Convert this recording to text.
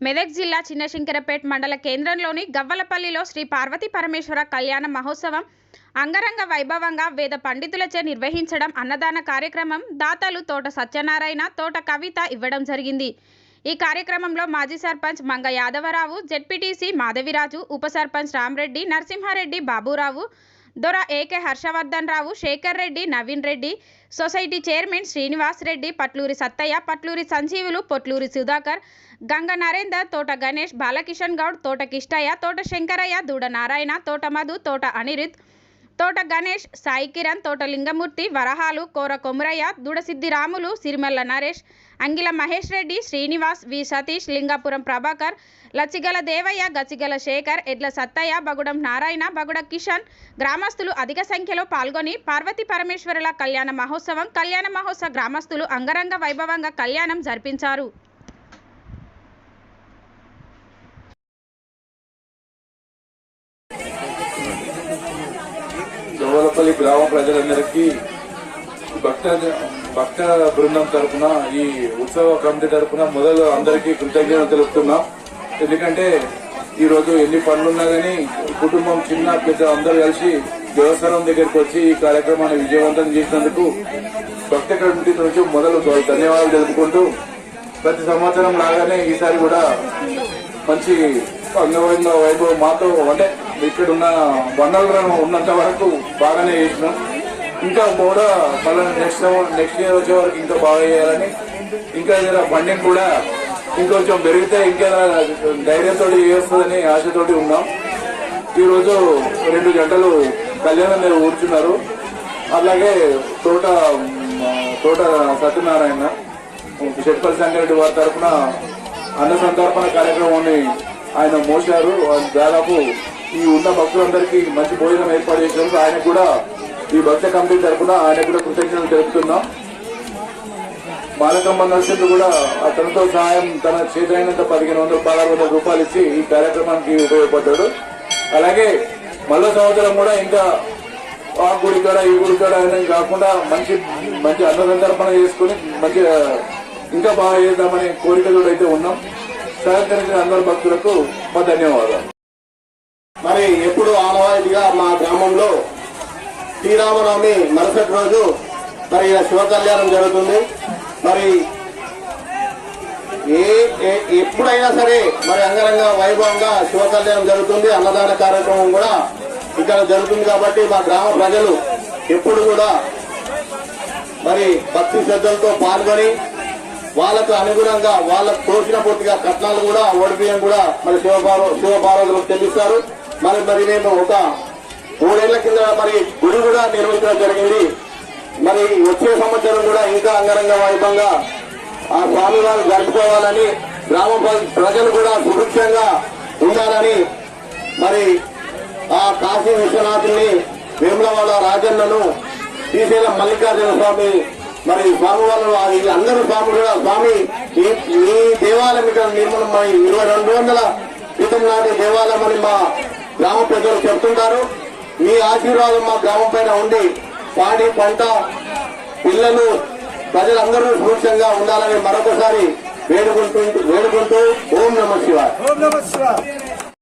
మెదక్ జిల్లా చిన్నశంకరపేట మండల కేంద్రంలోని గవ్వలపల్లిలో శ్రీ పార్వతీ పరమేశ్వర కళ్యాణ మహోత్సవం అంగరంగ వైభవంగా వేద పండితులచే నిర్వహించడం అన్నదాన కార్యక్రమం దాతలు తోట సత్యనారాయణ తోట కవిత ఇవ్వడం జరిగింది. ఈ కార్యక్రమంలో మాజీ సర్పంచ్ మంగ యాదవరావు జెడ్పీటీసీ మాధవిరాజు ఉప sarpanch Ramareddy Narasimhareddy Baburao Dora AK Harshavardhan Rao Shekhar Reddy Naveen Reddy society chairman Srinivas Reddy Patluri Sattaiah Patluri Sanjeevulu Potluri Sudhakar Ganga Narender Thota Ganesh Balakishan Goud తోట కిష్టయ్య తోట శంకరయ్య దూడ నారాయణ తోట మధు తోట అనిరుద్ తోట గణేష్ సాయి కిరణ్ తోట లింగమూర్తి వరహాలు కోర కొమురయ్య దూడసిద్ధి రాములు సిరిమల్ల నరేష్ అంగిల మహేష్ రెడ్డి శ్రీనివాస్ వి. సతీష్ లింగాపురం ప్రభాకర్ లచ్చిగల దేవయ్య గచ్చిగల శేఖర్ ఎడ్ల సత్తయ్య బగుడం నారాయణ బగుడ కిషన్ గ్రామస్తులు అధిక సంఖ్యలో పాల్గొని పార్వతీ పరమేశ్వరుల కళ్యాణ మహోత్సవం కళ్యాణ మహోత్సవ గ్రామస్తులు అంగరంగ వైభవంగా కళ్యాణం జరిపించారు. జోవలపల్లి గ్రామ ప్రజలందరికీ భక్త భక్త బృందం తరపున ఈ ఉత్సవ కమిటీ తరపున మొదలు అందరికీ కృతజ్ఞతలు తెలుపుతున్నాం. ఎందుకంటే ఈరోజు ఎన్ని పనులున్నా కానీ కుటుంబం చిన్న పెద్ద అందరూ కలిసి దేవస్థానం దగ్గరికి వచ్చి ఈ కార్యక్రమాన్ని విజయవంతం చేసినందుకు భక్త కమిటీ నుంచి మొదలు ధన్యవాదాలు తెలుపుకుంటూ ప్రతి సంవత్సరం లాగానే ఈసారి కూడా మంచి అంగవైభవ వైభవం మాతో అంటే ఇక్కడ ఉన్న వనరులను ఉన్నంత వరకు బాగానే చేసినాం. ఇంకా కూడా మళ్ళీ నెక్స్ట్ నెక్స్ట్ ఇయర్ వచ్చే వరకు ఇంకా బాగా చేయాలని. ఇంకా ఏదైనా ఫండింగ్ కూడా ఇంకొంచెం పెరిగితే ఇంకా ధైర్యంతో చేస్తుందని ఆశతోటి ఉన్నాం. ఈరోజు రెండు గంటలు కళ్యాణం మీద కూర్చున్నారు. అలాగే తోట తోట సత్యనారాయణ చెట్పల్లి సంగారెడ్డి వారి తరఫున అన్న సంతర్పణ కార్యక్రమాన్ని ఆయన మోశారు. దాదాపు ఈ ఉన్న భక్తులందరికీ మంచి భోజనం ఏర్పాటు చేసినందుకు ఆయన కూడా ఈ భక్త కమిటీ తరఫున ఆయన కూడా కృతజ్ఞతలు తెలుపుతున్నాం. బాలకమ్మ నర్సింహ్ కూడా తనతో సహాయం తన చేతైనంత పదిహేను వందల పదహారు వందల రూపాయలు ఇచ్చి ఈ కార్యక్రమానికి ఉపయోగపడ్డాడు. అలాగే మళ్ళా సంవత్సరం కూడా ఇంకా ఆ గుడి కాడ ఈ గుడి కాడ అనేది కాకుండా మంచి మంచి అన్నసంతర్పణ చేసుకుని మంచి ఇంకా బాగా చేద్దామనే కోరికలు అయితే ఉన్నాం. సహకరించిన అందరు భక్తులకు మా ధన్యవాదాలు. మరి ఎప్పుడు ఆనవాయితీగా మా గ్రామంలో శ్రీరామనవమి మరుసటి రోజు మరి ఇలా శివ కళ్యాణం జరుగుతుంది. మరి ఏ ఏ- ఎప్పుడైనా సరే మరి అంగరంగ వైభవంగా శివ కళ్యాణం జరుగుతుంది. అన్నదాన కార్యక్రమం కూడా ఇక్కడ జరుగుతుంది కాబట్టి మా గ్రామ ప్రజలు ఎప్పుడు కూడా మరి భక్తి శ్రద్ధలతో పాల్గొని వాళ్ళకు అనుగుణంగా వాళ్ళకు తోచిన పూర్తిగా కట్నాలు కూడా ఓడిపియం కూడా మరి శివ శివపార్వతులకు చెల్లిస్తారు. మరి మరి మేము ఒక మూడేళ్ళ కింద మరి గుడి కూడా నిర్మించడం జరిగింది. మరి వచ్చే సంవత్సరం కూడా ఇంకా అంగరంగ వైభవంగా ఆ స్వామి వారు జరుపుకోవాలని గ్రామ ప్రజలు కూడా సుభిక్షంగా ఉండాలని మరి ఆ కాశీ విశ్వనాథుని వేములవాడ రాజన్నను శ్రీశైలం మల్లికార్జున స్వామి మరి స్వామి వాళ్ళు అందరూ స్వామి కూడా స్వామి ఈ దేవాలయం ఇక్కడ నిర్మాణం ఇరవై రెండు వందల క్రితం నాటి దేవాలయం అని మా గ్రామ ప్రజలు చెప్తుంటారు మీ ఆశీర్వాదం మా గ్రామం పైన ఉండి పాడి పంట పిల్లలు ప్రజలందరూ సురక్షంగా ఉండాలని మరొకసారి వేడుకుంటూ వేడుకుంటూ ఓం నమ ఓం నమ శివాయ.